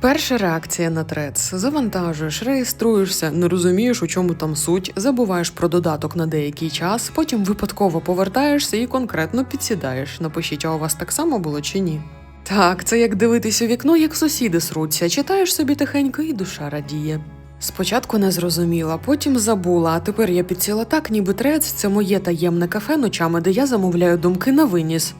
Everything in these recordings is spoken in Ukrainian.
Перша реакція на трец. Завантажуєш, реєструєшся, не розумієш, у чому там суть, забуваєш про додаток на деякий час, потім випадково повертаєшся і конкретно підсідаєш. Напишіть, а у вас так само було чи ні? Так, це як дивитись у вікно, як сусіди сруться. Читаєш собі тихенько і душа радіє. Спочатку не зрозуміла, потім забула, а тепер я підсіла так, ніби трец це моє таємне кафе ночами, де я замовляю думки на виніс.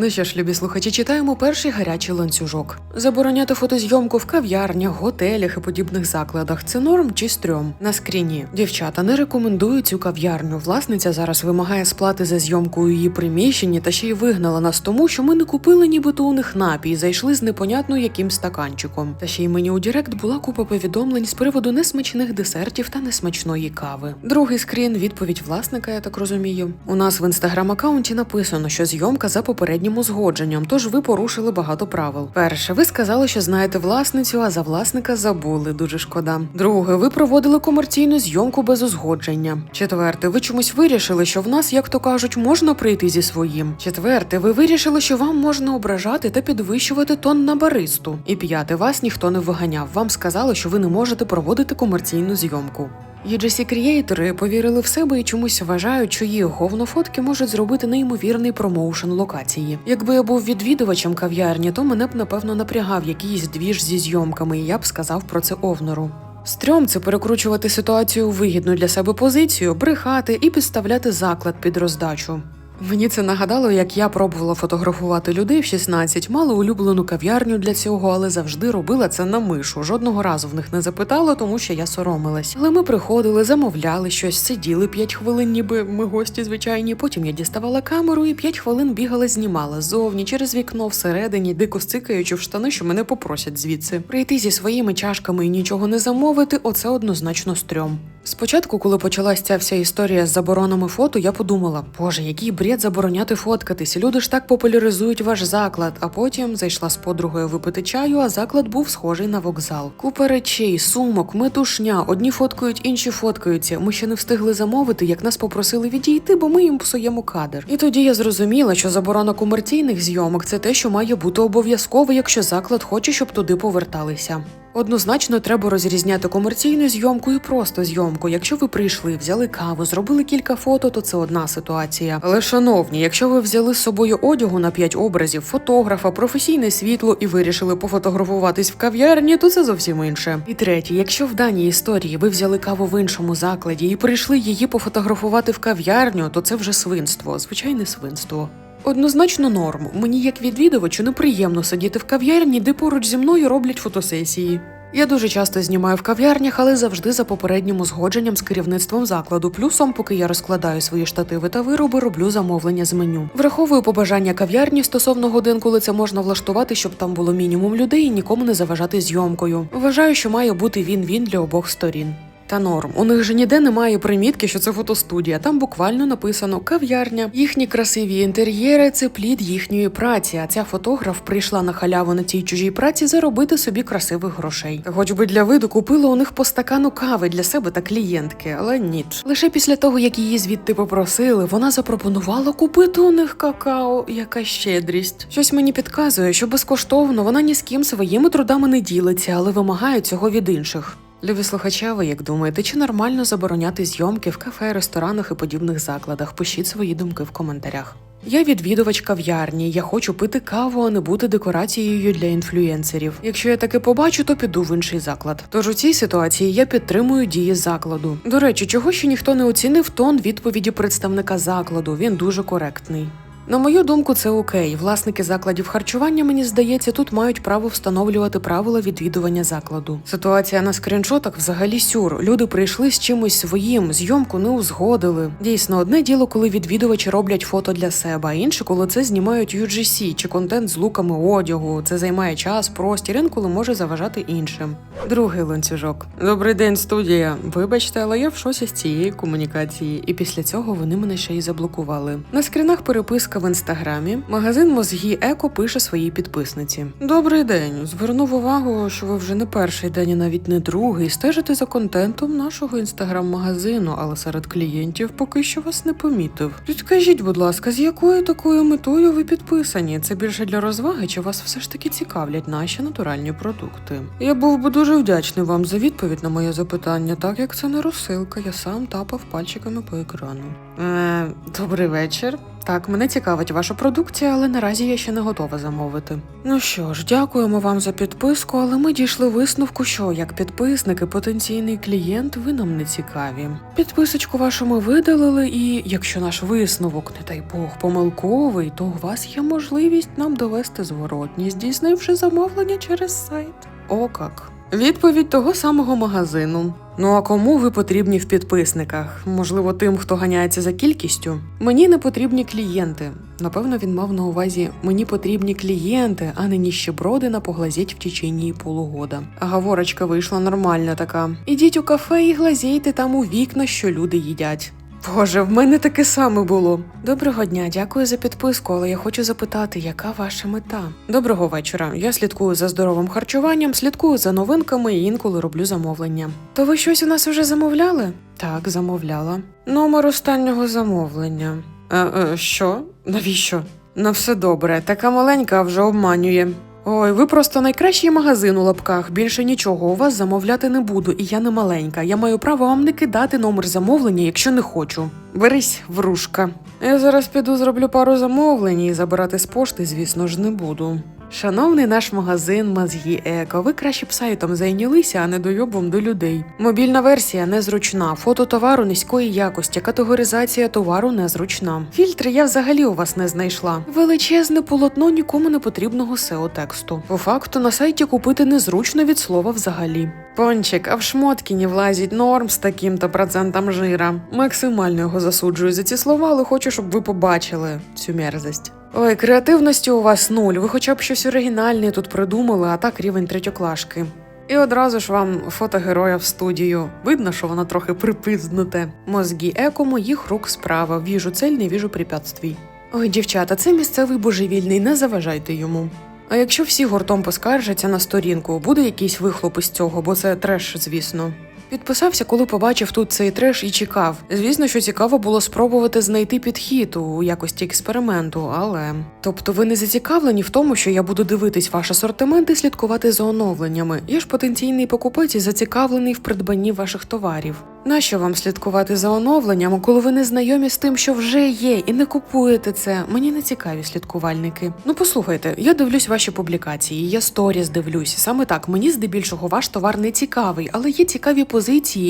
Ну що ж, любі слухачі, читаємо перший гарячий ланцюжок. Забороняти фотозйомку в кав'ярнях, готелях і подібних закладах це норм чи стрьом? На скріні. Дівчата не рекомендують цю кав'ярню. Власниця зараз вимагає сплати за зйомку у її приміщенні та ще й вигнала нас тому, що ми не купили нібито у них напій, зайшли з непонятно яким стаканчиком. Та ще й мені у Директ була купа повідомлень з приводу несмачних десертів та несмачної кави. Другий скрін відповідь власника, я так розумію. У нас в інстаграм-аккаунті написано, що зйомка за попереднім узгодженням, тож ви порушили багато правил. Перше, ви сказали, що знаєте власницю, а за власника забули. Дуже шкода. Друге, ви проводили комерційну зйомку без узгодження. Четверте, ви чомусь вирішили, що в нас, як то кажуть, можна прийти зі своїм. Четверте, ви вирішили, що вам можна ображати та підвищувати тон на баристу. І п'яте, вас ніхто не виганяв. Вам сказали, що ви не можете проводити комерційну зйомку. UGC креатори повірили в себе і чомусь вважають, що їх говнофотки можуть зробити неймовірний промоушен локації. Якби я був відвідувачем кав'ярні, то мене б напевно напрягав якийсь двіж зі зйомками, і я б сказав про це Овнору. Стрьом це перекручувати ситуацію у вигідну для себе позицію, брехати і підставляти заклад під роздачу. Мені це нагадало, як я пробувала фотографувати людей в 16, мала улюблену кав'ярню для цього, але завжди робила це на мишу. Жодного разу в них не запитала, тому що я соромилась. Але ми приходили, замовляли щось, сиділи 5 хвилин, ніби ми гості звичайні. Потім я діставала камеру і 5 хвилин бігала, знімала ззовні через вікно всередині, дико стикаючи в штани, що мене попросять звідси. Прийти зі своїми чашками і нічого не замовити оце однозначно стрьом. Спочатку, коли почалась ця вся історія з заборонами фото, я подумала, боже, який бред забороняти фоткатись. Люди ж так популяризують ваш заклад. А потім зайшла з подругою випити чаю, а заклад був схожий на вокзал. Купа речей, сумок, метушня. Одні фоткають, інші фоткаються. Ми ще не встигли замовити, як нас попросили відійти, бо ми їм псуємо кадр. І тоді я зрозуміла, що заборона комерційних зйомок це те, що має бути обов'язково, якщо заклад хоче, щоб туди поверталися. Однозначно треба розрізняти комерційну зйомку і просто зйомку. Якщо ви прийшли, взяли каву, зробили кілька фото, то це одна ситуація. Але, шановні, якщо ви взяли з собою одягу на 5 образів, фотографа, професійне світло і вирішили пофотографуватись в кав'ярні, то це зовсім інше. І третє, якщо в даній історії ви взяли каву в іншому закладі і прийшли її пофотографувати в кав'ярню, то це вже свинство, звичайне свинство. Однозначно норм. Мені як відвідувачу неприємно сидіти в кав'ярні, де поруч зі мною роблять фотосесії. Я дуже часто знімаю в кав'ярнях, але завжди за попереднім узгодженням з керівництвом закладу. Плюсом, поки я розкладаю свої штативи та вироби, роблю замовлення з меню. Враховую побажання кав'ярні стосовно годин, коли це можна влаштувати, щоб там було мінімум людей і нікому не заважати зйомкою. Вважаю, що має бути він-він для обох сторін. Та норм. У них же ніде немає примітки, що це фотостудія. Там буквально написано кав'ярня. Їхні красиві інтер'єри це плід їхньої праці. А ця фотограф прийшла на халяву на цій чужій праці заробити собі красивих грошей. Хоч би для виду купила у них по стакану кави для себе та клієнтки, але ніч. Лише після того, як її звідти попросили, вона запропонувала купити у них какао. Яка щедрість. Щось мені підказує, що безкоштовно вона ні з ким своїми трудами не ділиться, але вимагає цього від інших. Любі слухачі, а ви як думаєте, чи нормально забороняти зйомки в кафе, ресторанах і подібних закладах? Пишіть свої думки в коментарях. Я відвідувач кав'ярні, я хочу пити каву, а не бути декорацією для інфлюєнсерів. Якщо я таке побачу, то піду в інший заклад. Тож у цій ситуації я підтримую дії закладу. До речі, чого ще ніхто не оцінив тон відповіді представника закладу. Він дуже коректний. На мою думку, це окей. Власники закладів харчування, мені здається, тут мають право встановлювати правила відвідування закладу. Ситуація на скріншотах взагалі сюр. Люди прийшли з чимось своїм, зйомку не узгодили. Дійсно, одне діло, коли відвідувачі роблять фото для себе, а інше, коли це знімають UGC чи контент з луками одягу. Це займає час, простір, інколи може заважати іншим. Другий ланцюжок. Добрий день, студія. Вибачте, але я в шоці з цієї комунікації, і після цього вони мене ще й заблокували. На скрінах переписка в інстаграмі. Магазин Мозгі Еко пише своїй підписниці: Добрий день. Звернув увагу, що ви вже не перший день, і навіть не другий. Стежите за контентом нашого інстаграм-магазину, але серед клієнтів поки що вас не помітив. Підкажіть, будь ласка, з якою такою метою ви підписані? Це більше для розваги, чи вас все ж таки цікавлять наші натуральні продукти? Я був би дуже вдячний вам за відповідь на моє запитання, так як це не розсилка, я сам тапав пальчиками по екрану. Е, добрий вечір. Так, мене цікавить ваша продукція, але наразі я ще не готова замовити. Ну що ж, дякуємо вам за підписку, але ми дійшли висновку, що як підписник і потенційний клієнт ви нам не цікаві. Підписочку вашу ми видалили, і якщо наш висновок, не дай Бог, помилковий, то у вас є можливість нам довести зворотність, здійснивши замовлення через сайт. О, как. Відповідь того самого магазину. Ну а кому ви потрібні в підписниках? Можливо, тим, хто ганяється за кількістю? Мені не потрібні клієнти. Напевно, він мав на увазі мені потрібні клієнти, а не ніщеброди на поглазіть в течение полугода. А Гаворочка вийшла нормальна така. Ідіть у кафе і глазійте там у вікна, що люди їдять. Боже, в мене таке саме було. Доброго дня, дякую за підписку, але я хочу запитати, яка ваша мета? Доброго вечора. Я слідкую за здоровим харчуванням, слідкую за новинками і інколи роблю замовлення. То ви щось у нас вже замовляли? Так, замовляла. Номер останнього замовлення. Е, е, що? Навіщо? На все добре, така маленька вже обманює. Ой, ви просто найкращий магазин у лапках. Більше нічого у вас замовляти не буду, і я не маленька. Я маю право вам не кидати номер замовлення, якщо не хочу. Берись, врушка. Я зараз піду зроблю пару замовлень і забирати з пошти, звісно ж, не буду. Шановний наш магазин Мазгі Еко, ви краще б сайтом зайнялися, а не дойобом до людей. Мобільна версія незручна, фото товару низької якості, категоризація товару незручна. Фільтри я взагалі у вас не знайшла. Величезне полотно нікому не потрібного SEO тексту. По факту на сайті купити незручно від слова взагалі. Пончик, а в шмотки не влазить норм з таким-то процентом жира. Максимально його засуджую за ці слова, але хочу, щоб ви побачили цю мерзость. Ой, креативності у вас нуль. Ви хоча б щось оригінальне тут придумали, а так рівень третьоклашки. І одразу ж вам фото героя в студію. Видно, що воно трохи припизнуте. Мозгі еко моїх рук справа. Віжу цель, не віжу препятствій. Ой, дівчата, це місцевий божевільний, не заважайте йому. А якщо всі гуртом поскаржаться на сторінку, буде якийсь вихлоп із цього, бо це треш, звісно. Підписався, коли побачив тут цей треш і чекав. Звісно, що цікаво було спробувати знайти підхід у якості експерименту, але тобто ви не зацікавлені в тому, що я буду дивитись ваш асортимент і слідкувати за оновленнями. Я ж потенційний покупець і зацікавлений в придбанні ваших товарів. Нащо вам слідкувати за оновленнями, коли ви не знайомі з тим, що вже є, і не купуєте це? Мені не цікаві слідкувальники. Ну послухайте, я дивлюсь ваші публікації, я сторіс дивлюсь. Саме так, мені здебільшого ваш товар не цікавий, але є цікаві позиції,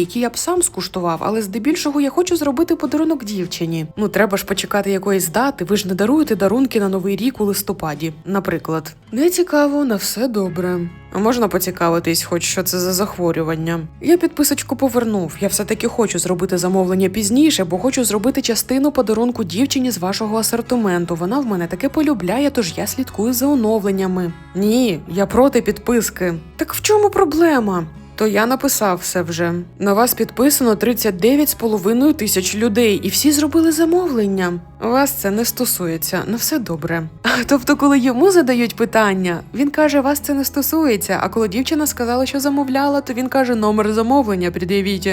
які я б сам скуштував. Але здебільшого я хочу зробити подарунок дівчині. Ну треба ж почекати якоїсь дати. Ви ж не даруєте дарунки на новий рік у листопаді, наприклад. Не цікаво, на все добре. Можна поцікавитись, хоч що це за захворювання. Я підписочку повернув. Я все-таки хочу зробити замовлення пізніше, бо хочу зробити частину подарунку дівчині з вашого асортименту. Вона в мене таке полюбляє, тож я слідкую за оновленнями. Ні, я проти підписки. Так в чому проблема? То я написав все вже. На вас підписано 39,5 тисяч людей, і всі зробили замовлення. Вас це не стосується, на все добре. Тобто, коли йому задають питання, він каже, вас це не стосується. А коли дівчина сказала, що замовляла, то він каже номер замовлення, пред'явіть.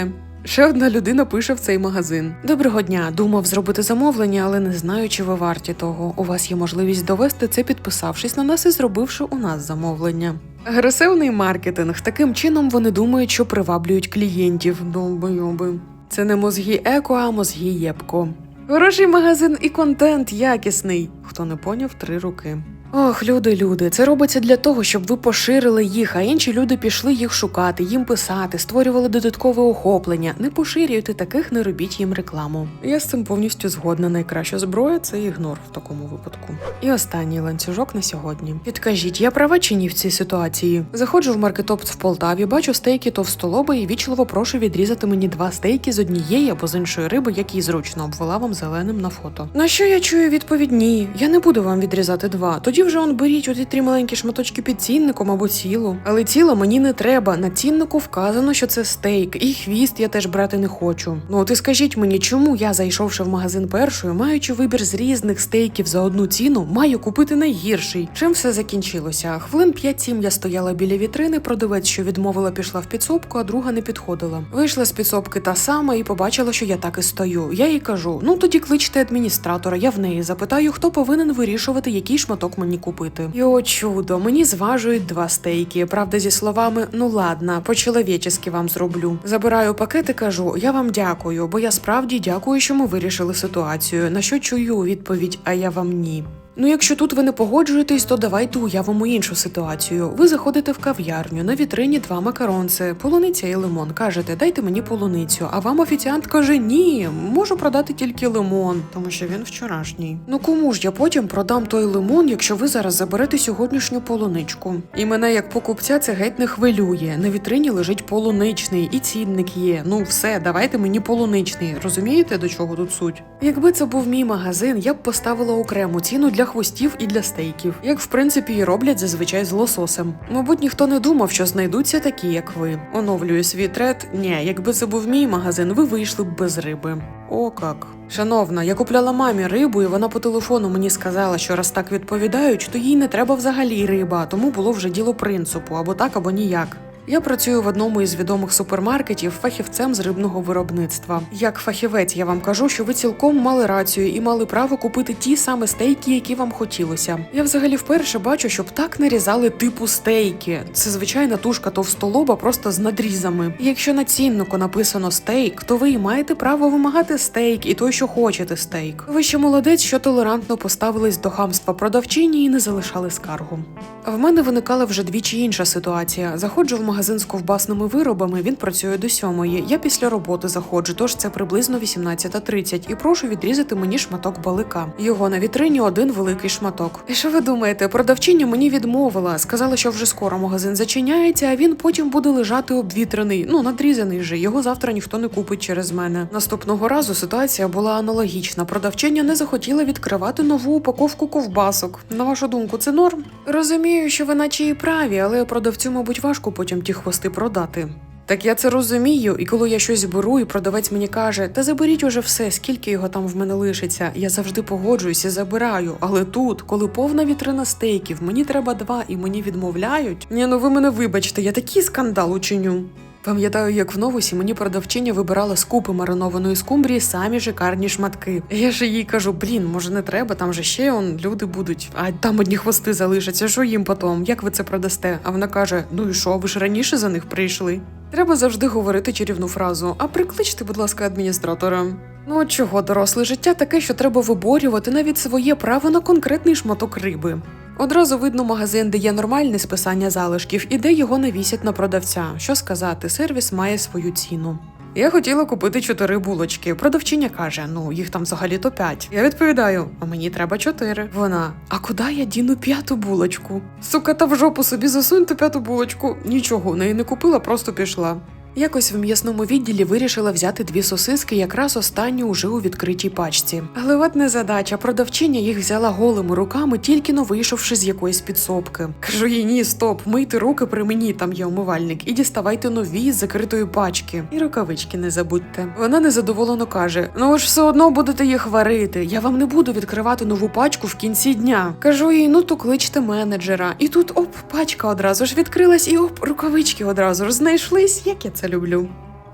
Ще одна людина пише в цей магазин. Доброго дня. Думав зробити замовлення, але не знаю, чи ви варті того. У вас є можливість довести це, підписавшись на нас і зробивши у нас замовлення. Агресивний маркетинг. Таким чином вони думають, що приваблюють клієнтів. Долбойоби. Це не мозги еко, а мозги єпко. Хороший магазин і контент якісний. Хто не поняв, три руки. Ох, люди, люди, це робиться для того, щоб ви поширили їх, а інші люди пішли їх шукати, їм писати, створювали додаткове охоплення. Не поширюйте таких, не робіть їм рекламу. Я з цим повністю згодна. Найкраща зброя це ігнор в такому випадку. І останній ланцюжок на сьогодні. Підкажіть, я права чи ні в цій ситуації? Заходжу в маркетопс в Полтаві, бачу стейки товстолоби і вічливо прошу відрізати мені два стейки з однієї або з іншої риби, які зручно обвела вам зеленим на фото. На що я чую відповідь ні? Я не буду вам відрізати два. Тоді вже он беріть оті три маленькі шматочки під цінником або цілу. Але тіло мені не треба. На ціннику вказано, що це стейк, і хвіст я теж брати не хочу. Ну от і скажіть мені, чому я, зайшовши в магазин першою, маючи вибір з різних стейків за одну ціну, маю купити найгірший. Чим все закінчилося? Хвилин 5-7 я стояла біля вітрини, продавець, що відмовила, пішла в підсобку, а друга не підходила. Вийшла з підсобки та сама і побачила, що я так і стою. Я їй кажу: ну тоді кличте адміністратора, я в неї запитаю, хто повинен вирішувати, який шматок мені купити. І о чудо, мені зважують два стейки. Правда, зі словами ну ладно, по-чоловічески вам зроблю. Забираю пакет і кажу: я вам дякую, бо я справді дякую, що ми вирішили ситуацію. На що чую відповідь, а я вам ні. Ну, якщо тут ви не погоджуєтесь, то давайте уявимо іншу ситуацію. Ви заходите в кав'ярню, на вітрині два макаронці, полуниця і лимон. Кажете, дайте мені полуницю. А вам офіціант каже: Ні, можу продати тільки лимон, тому що він вчорашній. Ну кому ж я потім продам той лимон, якщо ви зараз заберете сьогоднішню полуничку? І мене як покупця це геть не хвилює. На вітрині лежить полуничний, і цінник є. Ну все, давайте мені полуничний. Розумієте, до чого тут суть? Якби це був мій магазин, я б поставила окрему ціну для хвостів і для стейків, як в принципі і роблять зазвичай з лососем. Мабуть, ніхто не думав, що знайдуться такі, як ви. Оновлюю свій трет. Ні, якби це був мій магазин, ви вийшли б без риби. О, как. Шановна, я купляла мамі рибу, і вона по телефону мені сказала, що раз так відповідають, то їй не треба взагалі риба, тому було вже діло принципу або так, або ніяк. Я працюю в одному із відомих супермаркетів фахівцем з рибного виробництва. Як фахівець, я вам кажу, що ви цілком мали рацію і мали право купити ті саме стейки, які вам хотілося. Я взагалі вперше бачу, щоб так нарізали типу стейки. Це звичайна тушка товстолоба просто з надрізами. Якщо на ціннику написано стейк, то ви і маєте право вимагати стейк і той, що хочете стейк. Ви ще молодець, що толерантно поставились до хамства продавчині і не залишали скаргу. В мене виникала вже двічі інша ситуація. Заходжу в магазин з ковбасними виробами. Він працює до сьомої. Я після роботи заходжу, тож це приблизно 18.30, і прошу відрізати мені шматок балика. Його на вітрині один великий шматок. І що ви думаєте? Продавчиня мені відмовила. Сказала, що вже скоро магазин зачиняється, а він потім буде лежати обвітрений. Ну надрізаний же. Його завтра ніхто не купить через мене. Наступного разу ситуація була аналогічна. Продавчиня не захотіла відкривати нову упаковку ковбасок. На вашу думку, це норм? Розумію, що ви наче і праві, але продавцю, мабуть, важко потім ті хвости продати. Так я це розумію, і коли я щось беру, і продавець мені каже, та заберіть уже все, скільки його там в мене лишиться. Я завжди погоджуюся, забираю. Але тут, коли повна вітрина стейків, мені треба два і мені відмовляють. Ні, ну ви мене вибачте, я такий скандал учиню. Пам'ятаю, як в новусі мені продавчиня вибирала з купи маринованої скумбрії самі шикарні шматки. Я ж їй кажу: блін, може не треба, там же ще он люди будуть, а там одні хвости залишаться. Що їм потім? Як ви це продасте? А вона каже: Ну і що, ви ж раніше за них прийшли? Треба завжди говорити чарівну фразу. А прикличте, будь ласка, адміністратора. Ну чого доросле життя таке, що треба виборювати навіть своє право на конкретний шматок риби. Одразу видно магазин, де є нормальне списання залишків і де його навісять на продавця. Що сказати, сервіс має свою ціну. Я хотіла купити чотири булочки. Продавчиня каже: ну їх там взагалі то п'ять. Я відповідаю: а мені треба чотири. Вона: а куди я діну п'яту булочку? Сука, та в жопу собі засунь ту п'яту булочку. Нічого неї не купила, просто пішла. Якось в м'ясному відділі вирішила взяти дві сосиски, якраз останню уже у відкритій пачці. Але от незадача, продавчиня їх взяла голими руками, тільки но вийшовши з якоїсь підсобки. Кажу їй, ні, стоп, мийте руки при мені, там є умивальник, і діставайте нові з закритої пачки. І рукавички не забудьте. Вона незадоволено каже: Ну ж все одно будете їх варити. Я вам не буду відкривати нову пачку в кінці дня. Кажу їй, ну то кличте менеджера. І тут оп, пачка одразу ж відкрилась, і оп, рукавички одразу ж знайшлись. Як я це люблю.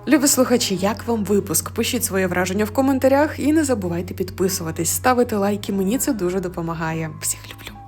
Любі слухачі, як вам випуск? Пишіть своє враження в коментарях і не забувайте підписуватись, ставити лайки. Мені це дуже допомагає. Всіх люблю.